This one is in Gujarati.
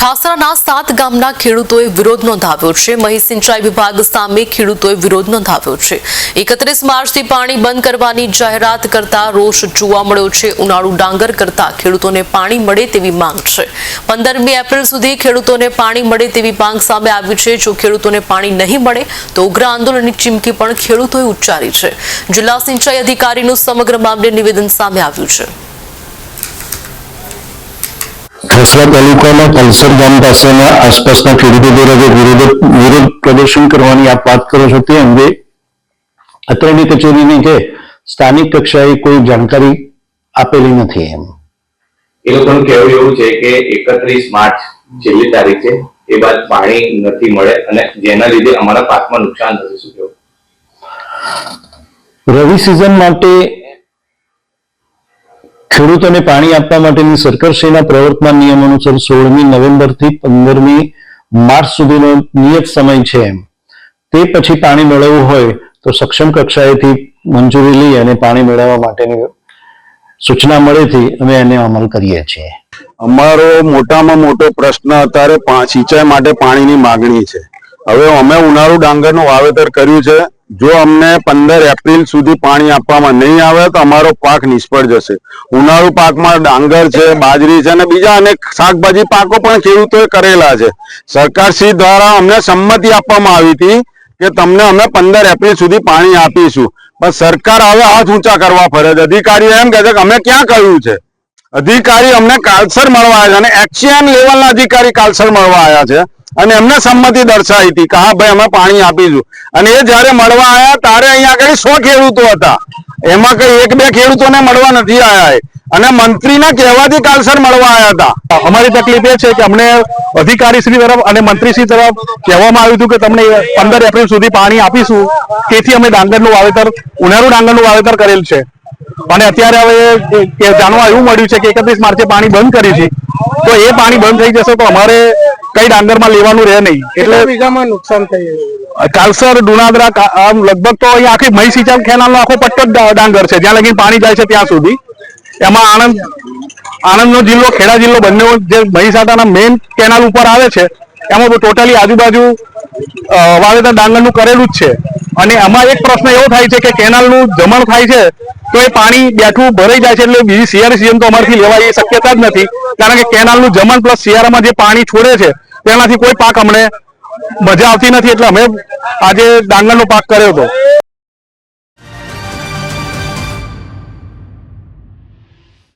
ઠાસરાના સાત ગામના ખેડૂતોએ વિરોધ નોંધાવ્યો છે. મહી સિંચાઈ વિભાગ સામે ખેડૂતોએ વિરોધ નોંધાવ્યો છે. એકત્રીસ માર્ચથી પાણી બંધ કરવાની જાહેરાત કરતા રોષ જોવા મળ્યો છે. ઉનાળુ ડાંગર કરતા ખેડૂતોને પાણી મળે તેવી માંગ છે. પંદરમી એપ્રિલ સુધી ખેડૂતોને પાણી મળે તેવી માંગ સામે આવી છે. જો ખેડૂતોને પાણી નહીં મળે તો ઉગ્ર આંદોલનની ચીમકી પણ ખેડૂતોએ ઉચ્ચારી છે. જિલ્લા સિંચાઈ અધિકારીનું સમગ્ર મામલે નિવેદન સામે આવ્યું છે. ખસરા તાલુકાના કલસર ગામ પાસેના આસપાસના ખેડૂતો દ્વારા જે વિરોધ પ્રદર્શન કરવાની આપ વાત કરો છો તે અંગે અત્રેની કચેરીની કે સ્થાનિક કક્ષાએ કોઈ જાણકારી આપેલી નથી એમ. એ લોકોનું કહેવું એવું છે કે એકત્રીસ માર્ચ છેલ્લી તારીખ છે એ બાદ પાણી નથી મળે અને જેના લીધે અમારા પાકમાં નુકસાન થશે. શું રવિ સિઝન માટે ખેડૂતોને પાણી આપવા માટેની સરકારશ્રીના પ્રવર્તમાન નિયમ અનુસાર સોળમી નવેમ્બરથી પંદરમી માર્ચ સુધીનો નિયત સમય છે એમ. તે પછી પાણી મેળવવું હોય તો સક્ષમ કક્ષાએથી મંજૂરી લઈ અને પાણી મેળવવા માટેની સૂચના મળેથી અમે એને અમલ કરીએ છીએ. અમારો મોટામાં મોટો પ્રશ્ન અત્યારે સિંચાઈ માટે પાણીની માગણી છે. હવે અમે ઉનાળુ ડાંગરનું વાવેતર કર્યું છે. જો અમને પંદર એપ્રિલ સુધી પાણી આપવામાં નહીં આવે તો અમારો પાક નિષ્ફળ જશે. ઉનાળુ પાકમાં ડાંગર છે, બાજરી છે અને બીજા અનેક શાકભાજી પાકો પણ ખેડૂતોએ કરેલા છે. સરકારશ્રી દ્વારા અમને સંમતિ આપવામાં આવી હતી કે તમને અમે પંદર એપ્રિલ સુધી પાણી આપીશું. પણ સરકાર હવે હાથ ઊંચા કરવા ફરે છે. અધિકારીઓ એમ કહે છે કે અમે ક્યાં કહ્યું છે? અધિકારી અમને કાલસર મળવા આવ્યા છે અને એક્સિયન લેવલના અધિકારી કાલસર મળવા આવ્યા છે. અને એમને સંમતિ દર્શાવી હતી કે હા ભાઈ અમે પાણી આપીશું. અને એ જયારે મળવા આવ્યા ત્યારે અહીંયા આગળ સો ખેડૂતો હતા. એમાં કઈ એક બે ખેડૂતોને મળવા નથી આવ્યા. અને મંત્રીના કહેવાથી કાલસર મળવા આવ્યા હતા. અમારી તકલીફ એ છે કે અમને અધિકારીશ્રી તરફ અને મંત્રીશ્રી તરફ કહેવામાં આવ્યું હતું કે તમને પંદર એપ્રિલ સુધી પાણી આપીશું. તેથી અમે ડાંગરનું વાવેતર, ઉનાળુ ડાંગરનું વાવેતર કરેલ છે. અને અત્યારે હવે જાણવા એવું મળ્યું છે કે એકત્રીસ માર્ચે પાણી બંધ કરી છે. તો એ પાણી બંધ થઈ જશે તો અમારે કઈ ડાંગરમાં લેવાનું રહે નહીં. એટલે વીઘામાં નુકસાન થઈ કાલસર ડુનાદરા આમ લગભગ તો અહીંયા આખી મહી સિંચાઈ કેનાલનો આખો પટ્ટો જ ડાંગર છે. જ્યાં લગી પાણી જાય છે ત્યાં સુધી. એમાં આણંદ આણંદનો જિલ્લો ખેડા જિલ્લો બંને જે મહીસાગરના મેઇન કેનાલ ઉપર આવે છે એમાં ટોટલી આજુબાજુ વાવેતર ડાંગરનું કરેલું જ છે. અને એમાં એક પ્રશ્ન એવો થાય છે કે કેનાલનું જમણ થાય છે તો એ પાણી બેઠું ભરાઈ જાય છે એટલે બીજી શિયાળી સિઝન તો અમારથી લેવાય એ શક્યતા જ નથી. કારણ કે કેનાલનું જમણ પ્લસ શિયાળામાં જે પાણી છોડે છે તેનાથી કોઈ પાક અમને મજા આવતી નથી એટલે અમે આજે ડાંગરનો પાક કર્યો હતો.